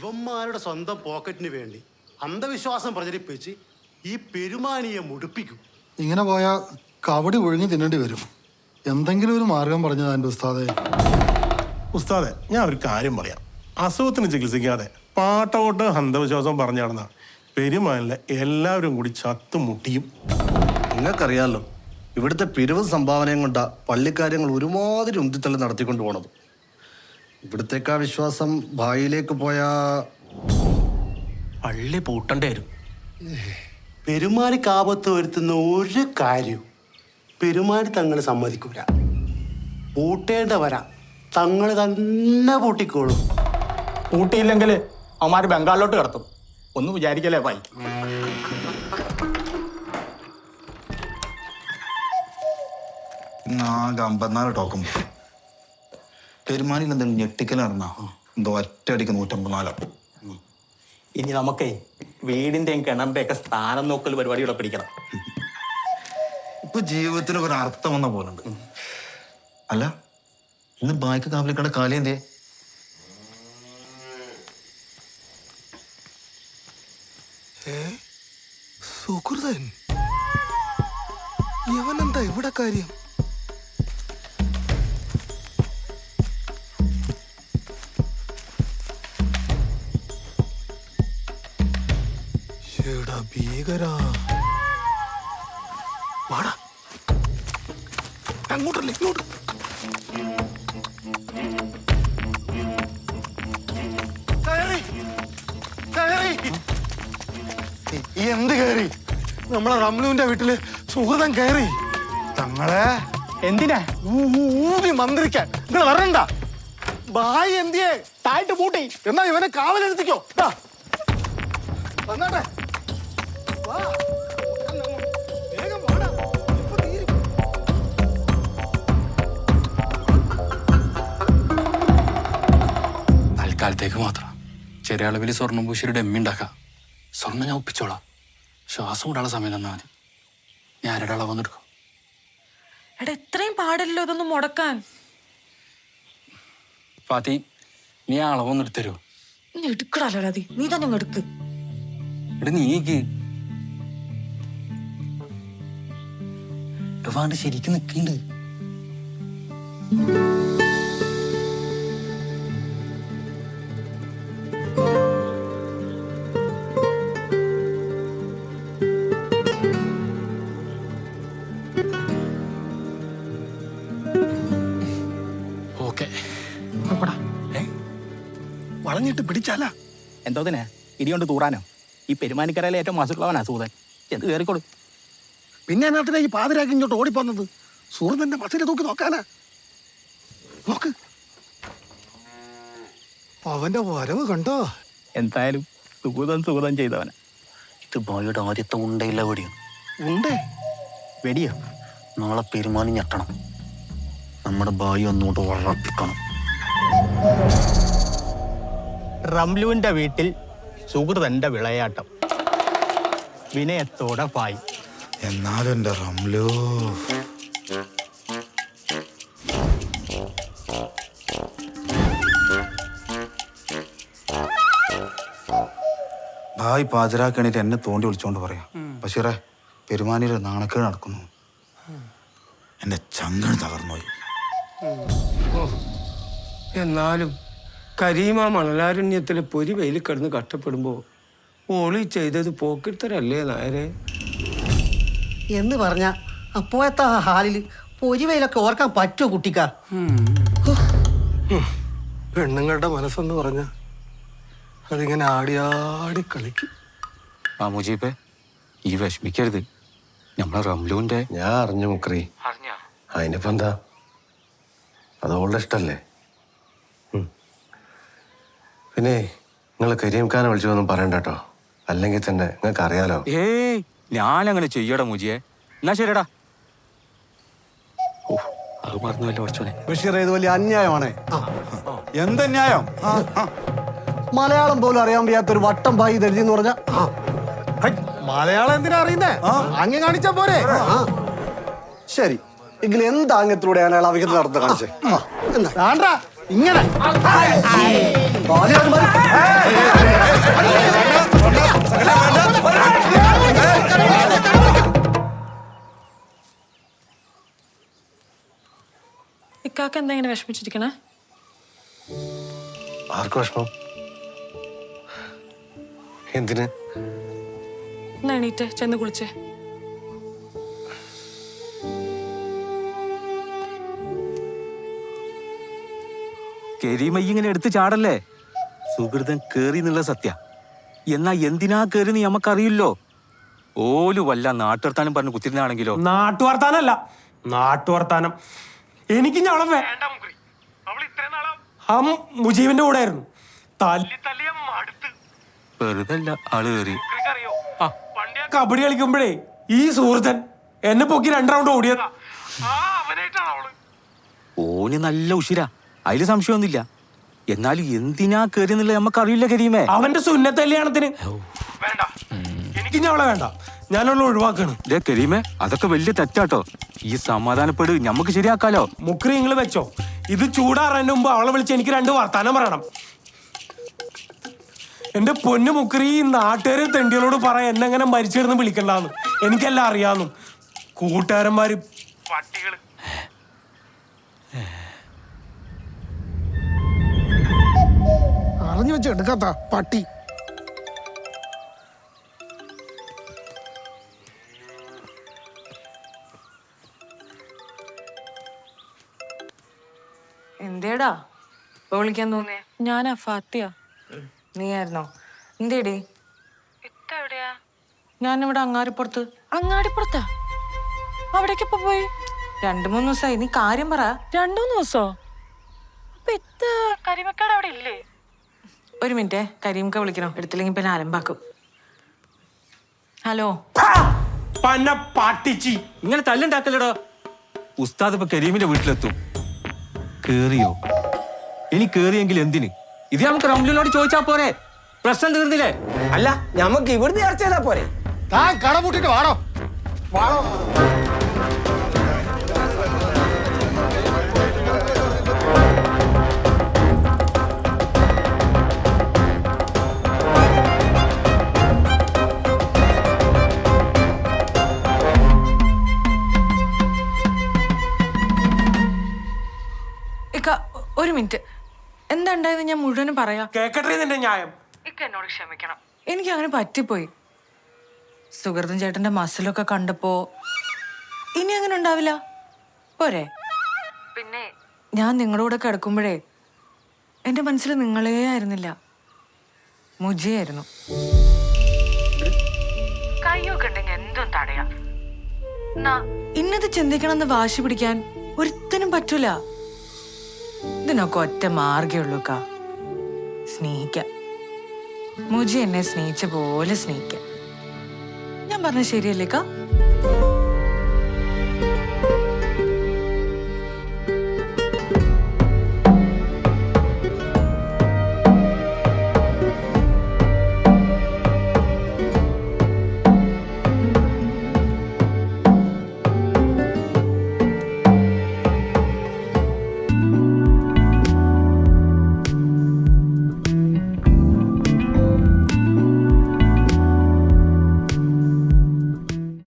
ഇവന്മാരുടെ സ്വന്തം പോക്കറ്റിന് വേണ്ടി അന്ധവിശ്വാസം പ്രചരിപ്പിച്ച് ഈ പെരുമാനിയെ മുടിപ്പിക്കും. ഇങ്ങനെ പോയാൽ കവടി ഒഴുങ്ങി തിന്നേണ്ടി വരും. എന്തെങ്കിലും ഒരു മാർഗം പറഞ്ഞതാ എന്റെ ഉസ്താദെ. ഉസ്താദെ ഞാൻ ഒരു കാര്യം പറയാം. അസുഖത്തിന് ചികിത്സിക്കാതെ പാട്ടോട്ട് അന്ധവിശ്വാസം പറഞ്ഞു നടന്ന പെരുമാനിലെ എല്ലാവരും കൂടി ചത്തുമുട്ടിയും നിങ്ങൾക്കറിയാമല്ലോ ഇവിടുത്തെ പിരിവ് സംഭാവനയും കൊണ്ട പള്ളിക്കാര്യങ്ങൾ ഒരുമാതിരി ഉന്തിത്തള്ളി നടത്തിക്കൊണ്ട് പോണത്. ഇവിടുത്തേക്കാ വിശ്വാസം ഭായിലേക്ക് പോയാ പള്ളി പൂട്ടണ്ടായിരുന്നു പെരുമാറി കാപത്ത് വരുത്തുന്ന ഒരു കാര്യവും പെരുമാറി തങ്ങൾ സമ്മതിക്കൂല. പൂട്ടേണ്ട വരാ തങ്ങൾ തന്നെ പൂട്ടിക്കോളും. പൂട്ടിയില്ലെങ്കിൽ അവന്മാര് ബംഗാളിലോട്ട് കടത്തും. ഒന്നും വിചാരിക്കല്ലേ ഭായി? ഇന്ന് ആകെ അമ്പത്തിനാല് ടോക്കും പെരുമാനിയിൽ എന്തെങ്കിലും ഞെട്ടിക്കൽ നടന്നാ എന്തോ ഒറ്റയടിക്ക് നൂറ്റമ്പത്തിനാലോ. ഇനി നമുക്ക് വീടിന്റെയും കിണറിന്റെയൊക്കെ സ്ഥാനം നോക്കൽ പരിപാടികളെ പിടിക്കണം. ഇപ്പൊ ജീവിതത്തിന് ഒരു അർത്ഥം വന്ന പോലുണ്ട്. അല്ല ഇന്ന് ബായ്ക്ക് കാവലിക്കട കാലി എന്തേ സുഹൃതൻ? യവനെന്താ ഇവിടെ കാര്യം? ഭീകരാ. വാടാ. അങ്ങോട്ടല്ല ഇങ്ങോട്ട്. എന്ത് കയറി? നമ്മളെ റംലുവിന്റെ വീട്ടിൽ സുഹൃതം കയറി. തങ്ങളെ. എന്തിനാ? ഊതി മന്ത്രിക്കാൻ. നിങ്ങൾ വരണ്ട. ബായി എന്തിയേ? താഴ്ത്ത് പൂട്ടി. എന്നാ ഇവനെ കാവലെടുത്തിക്കോ. വന്നാട്ടെ. തൽക്കാലത്തേക്ക് മാത്രം. ചെറിയ അളവിൽ സ്വർണം പൂശിയൊരു ഡെമ്മി ഉണ്ടാക്കാം. സ്വർണം ഞാൻ ഒപ്പിച്ചോളാം. ശ്വാസം വിടാനുള്ള സമയം തന്നാൽ മതി. ഞാൻ ആരുടെ അളവെന്നെടുക്കും എടാ ഇത്രയും പാടില്ലല്ലോ ഇതൊന്നും മുടക്കാൻ. ഫാത്തി നീ ആ അളവൊന്നും എടുത്തരുമോ നീ എടുക്കടല്ലോ രാതി നീ തന്നെ അങ്ങ് എടുക്ക്. എടാ നീക്ക്. വാണ്ട് ശരിക്കും നിൽക്കുന്നുണ്ട് വളഞ്ഞിട്ട് പിടിച്ചാല? എന്തോതിനാ ഇടികൊണ്ട് തൂറാനോ? ഈ പെരുമാനിക്കരയിലെ ഏറ്റവും മാസുള്ളവനാ സൂതൻ. എന്ത് കയറിക്കോളൂ. പിന്നെ എന്നാത്തിനാ ഈ പാതിരാക്കി ഇങ്ങോട്ട് ഓടിപ്പോന്നത്? സുഹൃത്തിന്റെ മസിനെ തൂക്കി നോക്കാനാ? നോക്ക്. അവന്റെ വരവ് കണ്ടോ? എന്തായാലും സുഗതം സുഗതം ചെയ്തവനാ. ഇത് ബോയുടെ ആദ്യത്തെ ഉണ്ടയില്ല വെടിയോ? ഉണ്ടേ. വെടിയോ? നാളെ പെരുമാനി ഞെട്ടണം. നമ്മുടെ ബായി ഒന്നുകൊണ്ട് വളർത്തിക്കണം. റംലുവിന്റെ വീട്ടിൽ സുഹൃതന്റെ വിളയാട്ടം. വിനയത്തോടെ പായി. എന്നാലും എന്റെ റംലോ ഭായ് പാചരാക്കണിട്ട് എന്നെ തോണ്ടി വിളിച്ചോണ്ട് പറയാം. പക്ഷേ പെരുമാനിയിൽ നാണക്കേട് നടക്കുന്നു. എന്റെ ചങ്കൺ തകർന്നുപോയി. എന്നാലും കരീമ മണലാരണ്യത്തിലെ പൊരി വെയിൽ കിടന്ന് കഷ്ടപ്പെടുമ്പോൾ ഓളി ചെയ്തത് പോക്കിത്തരല്ലേ നായരെ? എന്ന് പറഞ്ഞ അപ്പോഴത്തെ ആ ഹാലിൽ പൊരിവയിലൊക്കെ ഓർക്കാൻ പറ്റുമോ കുട്ടിക്ക? പെണ്ണുങ്ങളുടെ മനസ്സെന്ന് പറഞ്ഞ അതിങ്ങനെ ആടി ആടി കളിക്കും. ആ മുജീബെ ഈ വിഷമിക്കരുത്. നമ്മളെ റംലുവിന്റെ ഞാൻ അറിഞ്ഞു മുക്രി. അതിനിപ്പോ എന്താ? അത് ഇഷ്ടല്ലേ. പിന്നെ നിങ്ങൾ കരീംഖാനെ വിളിച്ചൊന്നും പറയണ്ട കേട്ടോ അല്ലെങ്കിൽ തന്നെ നിങ്ങൾക്ക് അറിയാലോ ഏയ് ഞാൻ അങ്ങനെ ചെയ്യടാ മുജിയെ. എന്നാ ശരിടാ അത് മറന്നുവല്ലോ കുറച്ചോനെ ബഷീർ ഇത് വലിയ അന്യായമാണേ. എന്തെന്യായം മലയാളം പോലും അറിയാൻ വയ്യാത്തൊരു വട്ടം ഭായി ദരിദ്രം എന്ന് പറഞ്ഞ മലയാളം എന്തിനാ അറിയുന്നേ? അങ്ങ് കാണിച്ച പോരെ. ശരി എങ്കിൽ എന്താ അങ്ങത്തിലൂടെ അയാൾ അവിഹിത നടത്ത കാണിച്ചേ ഇങ്ങനെ. ഇക്കാക്ക എന്താ ഇങ്ങനെ വിഷമിച്ചിരിക്കണേ? ആർക്ക് വിഷമം എന്തിന് എണീറ്റ് ചെന്ന് കുളിച്ചേ. കരീമ ഇങ്ങനെ എടുത്ത് ചാടല്ലേ? സുഹൃതൻ കേറി എന്നുള്ള സത്യ. എന്നാ എന്തിനാ കേറി നീ നമുക്കറിയില്ലോ ഓലു വല്ല നാട്ടുവർത്താനം പറഞ്ഞു കുത്തിരുന്നാണെങ്കിലോ? നാട്ടുവർത്താനല്ല നാട്ടുവർത്താനം. എനിക്ക് ഞവളെ വേണ്ട ആ മുജീബിന്റെ കൂടെ ആയിരുന്നു. ആൾ കേറി. ആ, കബഡി കളിക്കുമ്പോഴേ ഈ സുഹൃത്തൻ എന്നെ പൊക്കി രണ്ട് റൗണ്ട് ഓടിയത്. ഓന് നല്ല ഉഷിര അതിൽ സംശയമൊന്നുമില്ല. എന്നാലും എന്തിനാ കയറി എന്നുള്ളത് നമുക്കറിയില്ല കരീമേ. അവന്റെ സുന്നത്തല്യാണത്തിന് വേണ്ട. എനിക്ക് അവളെ വേണ്ട. ഞാനവളെ ഒഴിവാക്കണം. ദേ കരീമേ അതൊക്കെ വലിയ തെറ്റാട്ടോ. ഈ സമാധാനപ്പെട് ഞമ്മക്ക് ശരിയാക്കാലോ. മുക്രി നിങ്ങൾ വെച്ചോ. ഇത് ചൂടാറാന്റെ മുമ്പ് അവളെ വിളിച്ച് എനിക്ക് രണ്ട് വർത്താനം പറയണം. എന്റെ പൊന്നു മുക്രി ഈ നാട്ടുകാരെ തെണ്ടികളോട് പറ എന്നെ അങ്ങനെ മരിച്ചിരുന്ന് വിളിക്കണ്ടെന്ന്. എനിക്കെല്ലാം അറിയാന്നു. കൂട്ടുകാരന്മാര് പട്ടികൾ അറിഞ്ഞു വെച്ച് എടുക്കാത്ത പട്ടി. എന്തേടാ? ഇപ്പൊ വിളിക്കാൻ തോന്നിയേ. ഞാനാ ഫാത്തിയ. നീ ആയിരുന്നോ എന്തേടി ഞാനിവിടെ അങ്ങാടിപ്പുറത്ത്. അങ്ങാടിപ്പുറത്താ? അവിടേക്ക് ഇപ്പൊ പോയി? രണ്ടു മൂന്ന് ദിവസമായി നീ കാര്യം പറ. രണ്ടു മൂന്ന് ദിവസോ? അപ്പൊ കരിമക്കാട് അവിടെ ഇല്ലേ? ഒരു മിനിറ്റ്. കരീംക്ക വിളിക്കണോ. എടുത്തില്ലെങ്കിൽ പിന്നെ അലമ്പാക്കും ഹലോ. പന്ന പാട്ടിച്ചി. ഇങ്ങനെ തല്ലുണ്ടാക്കല്ലടോ? ഉസ്താദ് ഇപ്പൊ കരീമിന്റെ വീട്ടിലെത്തും. കേറിയോ? ഇനി കേറിയെങ്കിൽ എന്തിന്? ഇത് നമുക്ക് റൗണ്ടിനോട് ചോദിച്ചാ പോരെ. പ്രശ്നം തീർന്നില്ലേ? അല്ല നമുക്ക് ഇവിടുന്ന് ചർച്ച ചെയ്താ പോരെ. താൻ കടമുട്ടിട്ട് വാടോ. ഇക്ക ഞാൻ മുഴുവനും പറയാം. കേക്കട്ടെ നിന്റെ ന്യായം. ഇക്ക എന്നോട് ക്ഷമിക്കണം. എനിക്ക് അങ്ങനെ പറ്റിപ്പോയി. സുഹൃതൻ ചേട്ടന്റെ മസിലൊക്കെ കണ്ടപ്പോ ഇനി അങ്ങനെ ഉണ്ടാവില്ല. പോരെ. പിന്നെ? ഞാൻ നിങ്ങളുടെ കൂടെ കിടക്കുമ്പോഴേ എന്റെ മനസ്സിൽ നിങ്ങളേ ആയിരുന്നില്ല. മുജിയായിരുന്നു. കയ്യൊക്കെ ഉണ്ടെങ്കിൽ എന്തും തടയാം. ഇന്നത് ചിന്തിക്കണമെന്ന് വാശി പിടിക്കാൻ ഒരുത്തനും പറ്റൂല. ഇതിനൊക്കെ ഒറ്റ മാർഗേ ഉള്ളൂ കാ സ്നേഹിക്കാം. മുജി എന്നെ സ്നേഹിച്ച പോലെ സ്നേഹിക്കാം. ഞാൻ പറഞ്ഞ ശരിയല്ലേ കാ